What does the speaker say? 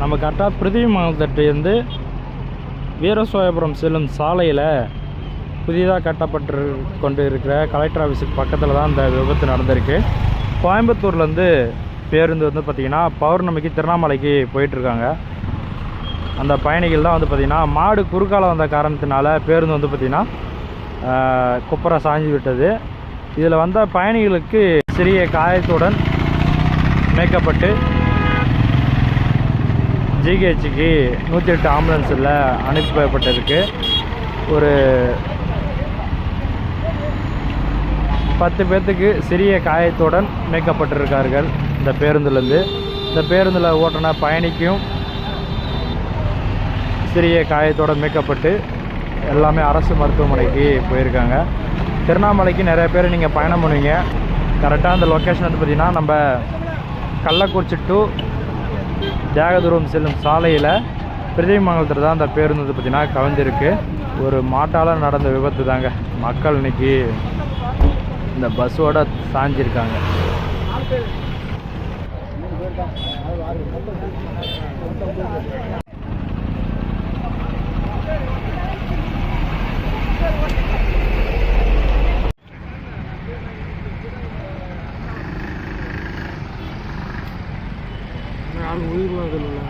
நம்ம கரெக்டாக பிருத்திவி மாவட்டத்திலேருந்து வீரசோயபுரம் செல்லும் சாலையில் புதிதாக கட்டப்பட்டு கொண்டு இருக்கிற கலெக்டர் ஆஃபீஸுக்கு பக்கத்தில் தான் இந்த விபத்து நடந்திருக்கு. கோயம்புத்தூர்லேருந்து பேருந்து வந்து பார்த்திங்கன்னா பௌர்ணமிக்கு திருவண்ணாமலைக்கு போயிட்டுருக்காங்க. அந்த பயணிகள் தான் வந்து பார்த்திங்கன்னா மாடு குறுக்கால வந்த காரணத்தினால பேருந்து வந்து பார்த்திங்கன்னா குப்பரை சாஞ்சி விட்டது. இதில் வந்த பயணிகளுக்கு சிறிய காயத்துடன் மேக்கப்பட்டு ஜிஹெச்சுக்கு நூற்றி எட்டு ஆம்புலன்ஸில் அனுப்பப்பட்டிருக்கு ஒரு பத்து பேர்த்துக்கு சிறிய காயத்துடன் மீட்கப்பட்டிருக்கார்கள் இந்த பேருந்துலேருந்து. இந்த பேருந்தில் ஓட்டின பயணிக்கும் சிறிய காயத்தோடு மீட்கப்பட்டு எல்லாமே அரசு மருத்துவமனைக்கு போயிருக்காங்க. திருவண்ணாமலைக்கு நிறைய பேர் நீங்கள் பயணம் பண்ணுவீங்க. கரெக்டாக அந்த லொக்கேஷன் வந்து பார்த்திங்கன்னா நம்ம கள்ளக்குறிச்சி டு தியாகதூரம் செல்லும் சாலையில் பிரதிமங்கலத்தில் தான் அந்த பேருந்து வந்து பார்த்திங்கன்னா கவிழ்ந்திருக்கு. ஒரு மாட்டால் நடந்த விபத்து தாங்க. மக்கள் இன்னைக்கு இந்த பஸ்ஸோட சாஞ்சிருக்காங்க. நான் உயிர் வாங்கணும்ண்ணா